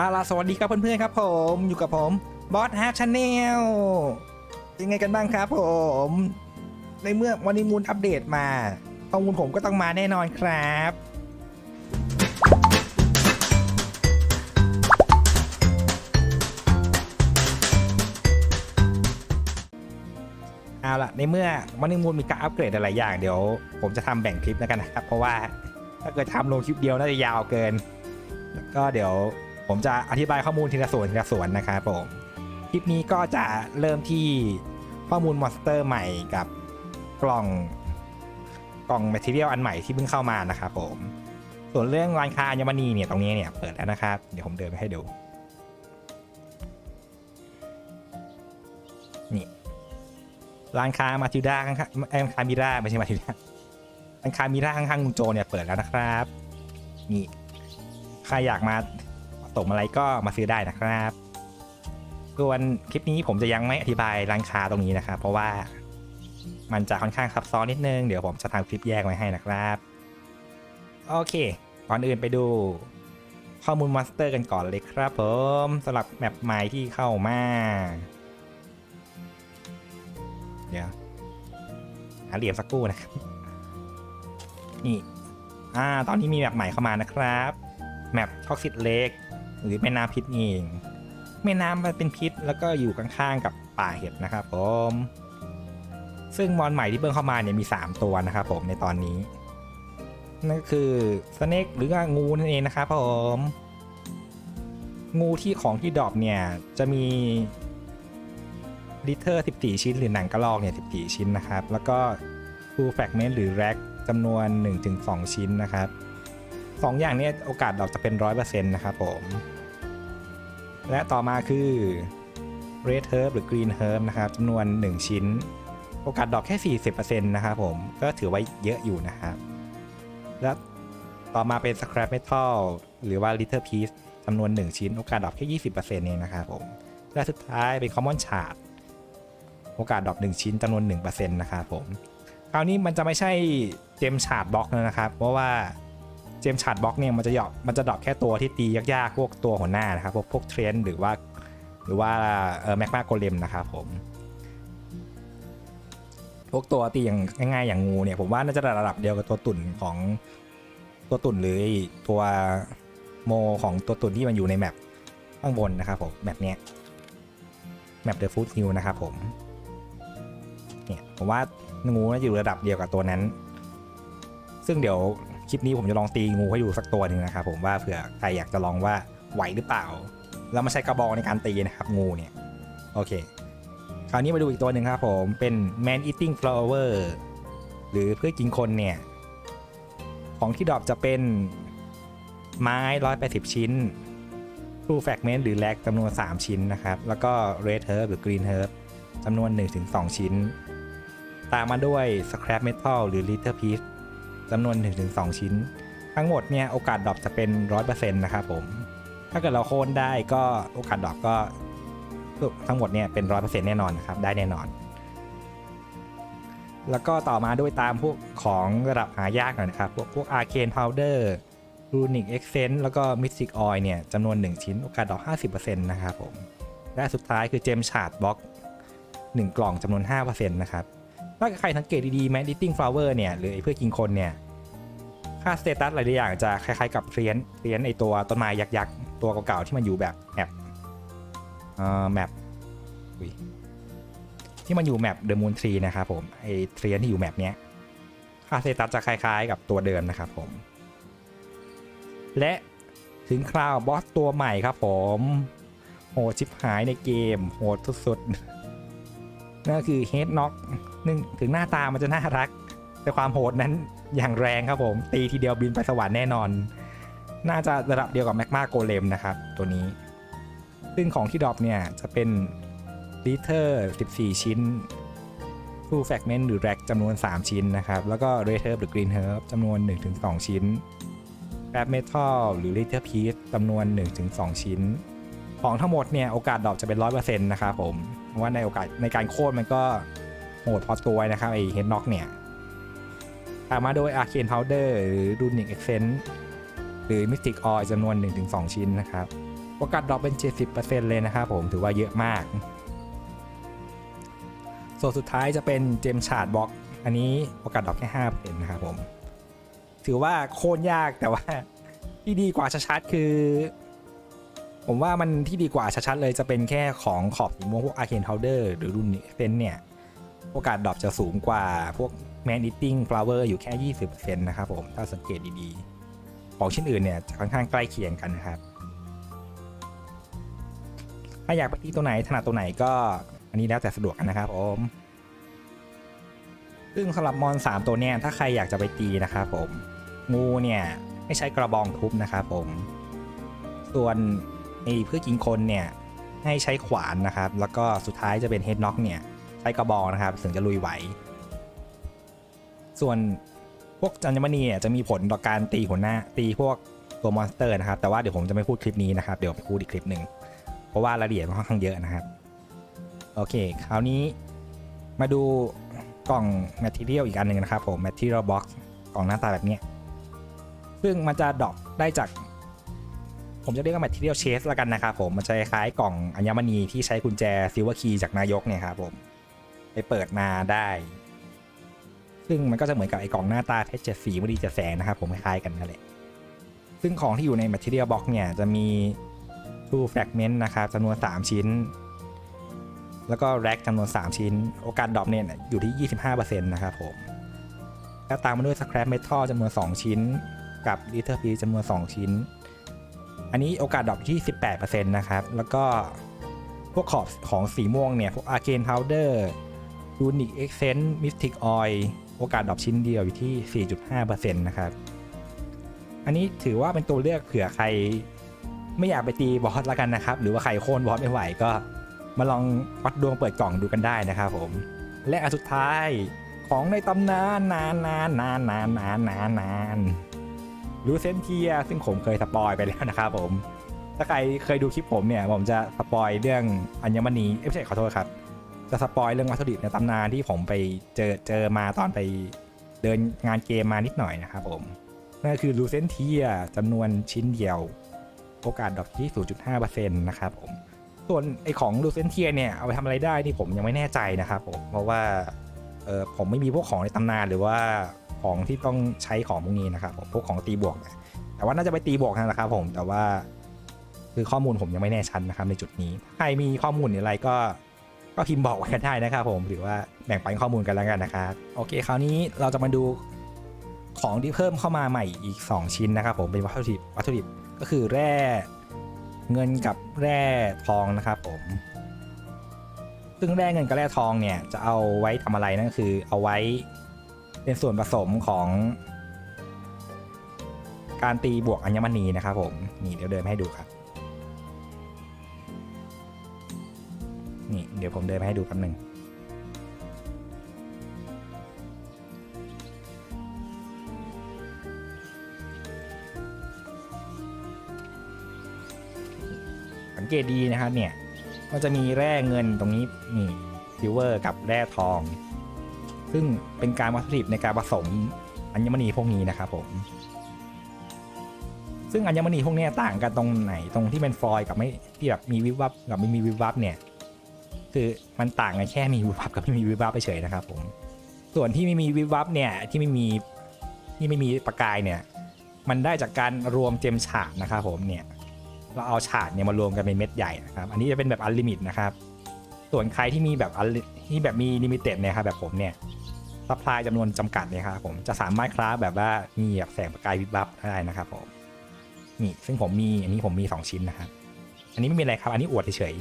อาล่ะสวัสดีครับเพื่อนๆครับผมอยู่กับผมบอสฮาร์ชาแนลยังไงกันบ้างครับผม ในเมื่อวันนี้มูลอัปเดตมาข้อมูลผมก็ต้องมาแน่นอนครับ เอาล่ะในเมื่อวันนี้มูลมีการอัปเกรดหลายอย่างเดี๋ยว ผมจะทำแบ่งคลิปแล้วกันนะครับ เพราะว่าถ้าเกิดทำลงคลิปเดียวน่าจะยาวเกิน ก็เดี๋ยว ผมจะอธิบายข้อมูลทีละส่วนทีละส่วนนะครับผม คลิปนี้ก็จะเริ่มที่ข้อมูลมอนสเตอร์ใหม่กับกล่องกล่องแมทเทียลอันใหม่ที่เพิ่งเข้ามานะครับผม ส่วนเรื่องร้านค้าอัญมณีเนี่ยตรงนี้เนี่ยเปิดแล้วนะครับ เดี๋ยวผมเดินไปให้ดูนี่ร้านค้ามาทิวด้าข้างๆเอ้ยร้านค้ามิราไม่ใช่มาทิวด้าร้านค้ามิราข้างๆลุงโจเนี่ยเปิดแล้วนะครับ นี่ใครอยากมา ผสมอะไรก็มาซื้อได้นะครับ ส่วนคลิปนี้ผมจะยังไม่อธิบายร้านค้าตรงนี้นะครับ เพราะว่ามันจะค่อนข้างซับซ้อนนิดนึง เดี๋ยวผมจะทำคลิปแยกไว้ให้นะครับ โอเค ก่อนอื่นไปดูข้อมูลมอนสเตอร์กันก่อนเลยครับผมสำหรับแมปใหม่ที่เข้ามา เดี๋ยวหาเหลี่ยมสักครู่นะครับ นี่ อ่า ตอนนี้มีแมปใหม่เข้ามานะครับ แมปท็อกซิตเลก หรือแม่น้ำพิษเอง แม่น้ำมันเป็นพิษแล้วก็อยู่ข้างๆกับป่าเห็ดนะครับผมซึ่งมอนใหม่ที่เพิ่งเข้ามาเนี่ยมี 3 ตัวนะครับผมในตอนนี้ นั่นก็คือสเน็กหรือว่างูนั่นเองนะครับผมงูที่ของที่ดรอปเนี่ยจะมีลิเทอร์ 14 ชิ้น หรือหนังกระรอกเนี่ย 14 ชิ้นนะครับ แล้วก็ Full Fragment หรือแร็กจำนวน 1-2 ชิ้นนะครับ สองอย่างนี้โอกาสดอกจะเป็น 100%นะครับผม และต่อมาคือ Red Herb หรือ Green Herb นะครับจำนวน 1 ชิ้น โอกาสดอกแค่ 40%นะครับผม ก็ถือว่าเยอะอยู่นะครับ และต่อมาเป็น Scrap Metal หรือว่า Little Piece จำนวน 1 ชิ้น โอกาสดอกแค่ 20%เองนะครับผม และสุดท้ายเป็น Common Shard โอกาสดอก 1 ชิ้นจำนวน 1%นะครับผม คราวนี้มันจะไม่ใช่เจมชาร์ดบล็อกแล้วนะครับ เพราะว่า เจมชาร์ดบล็อกเนี่ยมันจะหยอกมันจะดรอกแค่ตัวที่ตียากๆ พวกตัวหัวหน้านะครับ พวกพวกเทรนหรือว่า หรือว่าเออแมกมาโกเลมนะครับผม พวกตัวตีอย่างง่ายๆอย่างงูเนี่ยผมว่าน่าจะระดับเดียวกับตัวตุ่นของตัวตุ่นหรือตัวโมของตัวตุ่นที่มันอยู่ในแมปข้างบนนะครับผมแมปเนี้ยแมปเดอะฟูดฮิลนะครับผมเนี่ยผมว่างูน่าจะอยู่ระดับเดียวกับตัวนั้น ซึ่งเดี๋ยว คลิปนี้ผมจะลองตีงูให้ดูสักตัวหนึ่งนะครับผมว่าเผื่อใครอยากจะลองว่าไหวหรือเปล่า แล้วมาใช้กระบอกในการตีนะครับงูเนี่ยโอเค คราวนี้มาดูอีกตัวหนึ่งครับผมเป็น man eating flower หรือเพื่อกินคนเนี่ยของที่ดรอปจะเป็นไม้180 ชิ้น true fragment หรือแลกจำนวน 3 ชิ้นนะครับ แล้วก็ red herb หรือ green herb จำนวน 1-2 ชิ้น ตามมาด้วย scrap metal หรือ little piece จำนวน 1-2 ชิ้น ทั้งหมดเนี่ยโอกาสดรอปจะเป็น 100%นะครับผม ถ้าเกิดเราโค่นได้ก็โอกาสดรอปก็ทั้งหมดเนี่ยเป็น 100%แน่นอนนะครับ ได้แน่นอน แล้วก็ต่อมาด้วยตามพวกของระดับหายากหน่อยนะครับ พวกพวก arcane powder runic accent แล้วก็ mystic oil เนี่ยจำนวน 1 ชิ้น โอกาสดรอป50%นะครับผมและสุดท้ายคือ gem shard box 1กล่องจำนวน 5%นะครับ ถ้าใครสังเกตดีๆ Man Eating Flower เนี่ยหรือไอ้เพื่อกินคนเนี่ยค่าสเตตัสหลายอย่างจะคล้ายๆกับเรียนเรียนไอตัวต้นไม้ยักษ์ๆตัวเก่าๆที่มันอยู่แบบแมปเอ่อแมปที่มันอยู่แมปเดอะมูนทรีนะครับผมไอเทรียนที่อยู่แมปเนี้ยค่าสเตตัสจะคล้ายๆกับตัวเดิมนะครับผมและถึงคราวบอสตัวใหม่ครับผมโหดชิบหายในเกมโหดสุดๆ นั่นก็คือเฮดน็อกนึงถึงหน้าตามันจะน่ารัก แต่ความโหดนั้นอย่างแรงครับผม ตีทีเดียวบินไปสวรรค์แน่นอน น่าจะระดับเดียวกับแมกมาโกเลมนะครับ ตัวนี้ ซึ่งของที่ดรอปเนี่ยจะเป็นลิเทอร์ 14 ชิ้น Full Fragment หรือแร็กจำนวน 3 ชิ้นนะครับ แล้วก็ Red Herb หรือ Green Herb จำนวน 1-2 ชิ้นแ a บ Metal หรือ Little Piece จำนวน 1-2 ชิ้น ของทั้งหมดเนี่ยโอกาสดรอปจะเป็น 100%นะครับผม เพราะว่าในโอกาสในการโค่นมันก็โหดพอตัวนะครับไอเฮดน็อกเนี่ยตามมาโดย Arcane Powder หรือ Runic Accent หรือ Mystic Oil จำนวน 1-2 ชิ้นนะครับโอกาสดรอปเป็น 70%เลยนะครับผมถือว่าเยอะมาก ส่วนสุดท้ายจะเป็นเจมชาร์ดบล็อก อันนี้โอกาสดรอปแค่5%นะครับผม ถือว่าโคตรยากแต่ว่าที่ดีกว่าชัดๆคือ ผมว่ามันที่ดีกว่าชัดๆเลยจะเป็นแค่ของขอบสีม่วงพวก Arcane Powder หรือรุ่นเซนเนี่ย โอกาสดรอปจะสูงกว่าพวก Man Eating Flower อยู่แค่ 20%นะครับผม ถ้าสังเกตดีๆ ของชิ้นอื่นเนี่ยจะค่อนข้างใกล้เคียงกันนะครับ ถ้าอยากไปที่ตัวไหนถนัดตัวไหนก็อันนี้แล้วแต่สะดวกกันนะครับผมซึ่งสำหรับมอน 3 ตัวเนี่ยถ้าใครอยากจะไปตีนะครับผม งูเนี่ยให้ใช้กระบองทุบนะครับผม ส่วน ไอ้เพื่อกินคนเนี่ยให้ใช้ขวานนะครับ แล้วก็สุดท้ายจะเป็นเฮดน็อกเนี่ยใช้กระบองนะครับถึงจะลุยไหว ส่วนพวกจัญมณีเนี่ยจะมีผลต่อการตีหัวหน้าตีพวกตัวมอนสเตอร์นะครับ แต่ว่าเดี๋ยวผมจะไม่พูดคลิปนี้นะครับ เดี๋ยวไปพูดอีกคลิปหนึ่งเพราะว่ารายละเอียดมันค่อนข้างเยอะนะครับ โอเค คราวนี้มาดูกล่อง Material อีกอันหนึ่งนะครับผม Material Box กล่องหน้าตาแบบนี้ ซึ่งมันจะดรอปได้จาก ผมจะเรียกว่า Material Chase ละกันนะครับผมมันจะคล้ายกล่องอัญมณีที่ใช้กุญแจ Silver Key จากนายกเนี่ยครับผมไปเปิดมาได้ ซึ่งมันก็จะเหมือนกับไอ้กล่องหน้าตาเพชรเจ็ดสีมดีเจ็ดแสงนะครับผมคล้ายกันนั่นแหละซึ่งของที่อยู่ใน Material Box เนี่ยจะมี True Fragment นะครับจำนวน 3 ชิ้น แล้วก็ Rack จำนวน 3 ชิ้น โอกาสดรอปเนี่ยอยู่ที่ 25%นะครับผมแล้วตามมาด้วย Scrap Metal จำนวน 2 ชิ้น กับ Little Piece จำนวน 2 ชิ้น อันนี้โอกาสดรอปอยู่ที่ 18%นะครับ แล้วก็พวกขอบของสีม่วงเนี่ย พวก Arcane Powder Unique Accent Mystic Oil โอกาสดรอปชิ้นเดียวอยู่ที่ 4.5%นะครับ อันนี้ถือว่าเป็นตัวเลือกเผื่อใครไม่อยากไปตีบอสละกันนะครับ หรือว่าใครโค่นบอสไม่ไหวก็มาลองวัดดวงเปิดกล่องดูกันได้นะครับผม และอันสุดท้ายของในตำนานนานนานนานนานนานนานนาน รูเซนเทียซึ่งผมเคยสปอยไปแล้วนะครับผม ถ้าใครเคยดูคลิปผมเนี่ย ผมจะสปอยเรื่องอัญมณีเอ้ยไม่ใช่ขอโทษครับ จะสปอยเรื่องวัตถุดิบในตำนานที่ผมไปเจอเจอมาตอนไปเดินงานเกมมานิดหน่อยนะครับผม นั่นคือลูเซนเทียจำนวนชิ้นเดียว โอกาสดอปที่ 0.5%นะครับผม ส่วนไอของลูเซนเทียเนี่ย เอาไปทำอะไรได้นี่ผมยังไม่แน่ใจนะครับผม เพราะว่าเออผมไม่มีพวกของในตำนานหรือว่า ของที่ต้องใช้ของพวกนี้นะครับผมพวกของตีบวกแต่ว่าน่าจะไปตีบวกนั่ะครับผมแต่ว่าคือข้อมูลผมยังไม่แน่ชัดนะครับในจุดนี้ใครมีข้อมูลอะไรก็ก็พิมพ์บอกกันได้นะครับผมหรือว่าแบ่งปันข้อมูลกันแล้วกันนะครับโอเค คราวนี้เราจะมาดูของที่เพิ่มเข้ามาใหม่อีก 2 ชิ้นนะครับผมเป็นวัตถุดิบวัตถุดิบก็คือแร่เงินกับแร่ทองนะครับผม ซึ่งแร่เงินกับแร่ทองเนี่ยจะเอาไว้ทำอะไรนั่นคือเอาไว้ เป็นส่วนผสมของ การตีบวกอัญมณีนะครับผม นี่เดี๋ยวเดินให้ดูครับ นี่เดี๋ยวผมเดินไปให้ดูแป๊บหนึ่งสังเกตดีนะครับเนี่ยมันจะมีแร่เงินตรงนี้นี่ซิลเวอร์กับแร่ทอง ซึ่งเป็นการวัตถุดิบในการผสมอัญมณีพวกนี้นะครับผมซึ่งอัญมณีพวกนี้ต่างกันตรงไหนตรงที่เป็นฟอยกับไม่ที่แบบมีวิบวับกับไม่มีวิบวับเนี่ย คือมันต่างกันแค่มีวิบวับกับไม่มีวิบวับไปเฉยนะครับผมส่วนที่ไม่มีวิบวับเนี่ยที่ไม่มีที่ไม่มีประกายเนี่ย มันได้จากการรวมเจมฉาดนะครับผมเนี่ยเราเอาฉาดเนี่ยมารวมกันเป็นเม็ดใหญ่นะครับ อันนี้จะเป็นแบบอันลิมิตนะครับ ส่วนใครที่มีแบบที่แบบมีลิมิเต็ดเนี่ยครับแบบผมเนี่ย ซัพพลายจำนวนจำกัดเนี่ยครับผมจะสามารถคราฟแบบว่ามีแบบแสงประกายวิบวับได้นะครับผมนี่ซึ่งผมมีอันนี้ผมมี 2 ชิ้นนะครับอันนี้ไม่มีอะไรครับ อันนี้อวดเฉย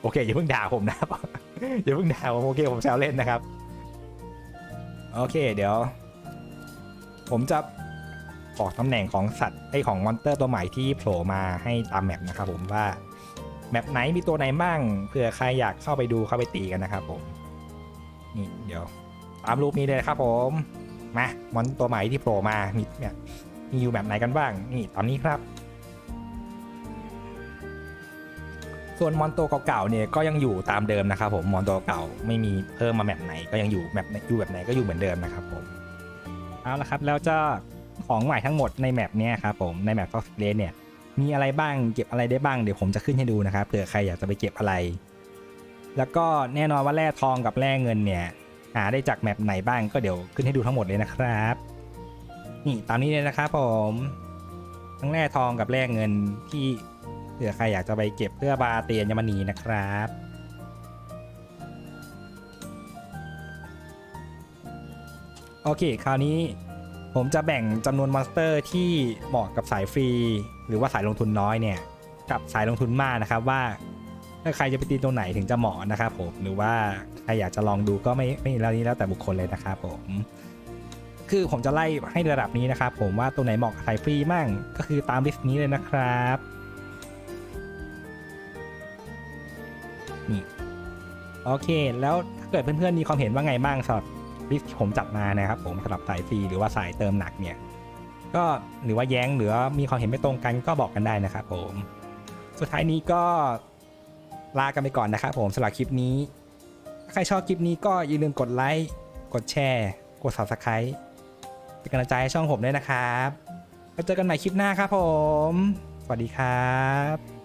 โอเคอย่าเพิ่งด่าผมนะครับอย่าเพิ่งด่าผมโอเคผมแซวเล่นนะครับ โอเคเดี๋ยว ผมจะบอกตำแหน่งของสัตว์ไอของมอนเตอร์ตัวใหม่ที่โผล่มาให้ตามแมปนะครับผมว่าแมปไหนมีตัวไหนบ้างเผื่อใครอยากเข้าไปดูเข้าไปตีกันนะครับผม นี่เดี๋ยวตามรูปนี้เลยครับผมมามอนตัวใหม่ที่โผล่มามีเนี่ยมีอยู่แบบไหนกันบ้างนี่ตอนนี้ครับ ส่วนมอนตัวเก่าๆเนี่ยก็ยังอยู่ตามเดิมนะครับผมมอนตัวเก่าไม่มีเพิ่มมาแบบไหนก็ยังอยู่แบบอยู่แบบไหนก็อยู่เหมือนเดิมนะครับผมเอาละครับแล้วจะของใหม่ทั้งหมดในแมปเนี้ยครับผมในแมปฟ็อกซ์เลนเนี่ยมีอะไรบ้างเก็บอะไรได้บ้างเดี๋ยวผมจะขึ้นให้ดูนะครับเผื่อใครอยากจะไปเก็บอะไร แล้วก็แน่นอนว่าแร่ทองกับแร่เงินเนี่ยหาได้จากแมปไหนบ้างก็เดี๋ยวขึ้นให้ดูทั้งหมดเลยนะครับ นี่ตามนี้เลยนะครับผมทั้งแร่ทองกับแร่เงินที่เผื่อใครอยากจะไปเก็บเพื่อบาเตียนยมณีนะครับโอเค คราวนี้ผมจะแบ่งจำนวนมอนสเตอร์ที่เหมาะกับสายฟรี หรือว่าสายลงทุนน้อยเนี่ย กับสายลงทุนมากนะครับว่า ถ้าใครจะไปตีตรงไหนถึงจะเหมาะนะครับผมหรือว่าใครอยากจะลองดูก็ไม่ไม่แล้วนี้แล้วแต่บุคคลเลยนะครับผมคือผมจะไล่ให้ระดับนี้นะครับผมว่าตัวไหนเหมาะกับสายฟรีมั่งก็คือตามลิสต์นี้เลยนะครับนี่โอเค แล้วถ้าเกิดเพื่อนๆมีความเห็นว่าไงบ้างสำหรับลิสต์ที่ผมจัดมานะครับผมสำหรับสายฟรีหรือว่าสายเติมหนักเนี่ยก็หรือว่าแย้งหรือว่ามีความเห็นไม่ตรงกันก็บอกกันได้นะครับผม สุดท้ายนี้ก็ ลากันไปก่อนนะครับผมสำหรับคลิปนี้ ถ้าใครชอบคลิปนี้ก็อย่าลืมกดไลค์ กดแชร์ กด subscribe เป็นกำลังใจให้ช่องผมด้วยนะครับ แล้วเจอกันใหม่คลิปหน้าครับผม สวัสดีครับ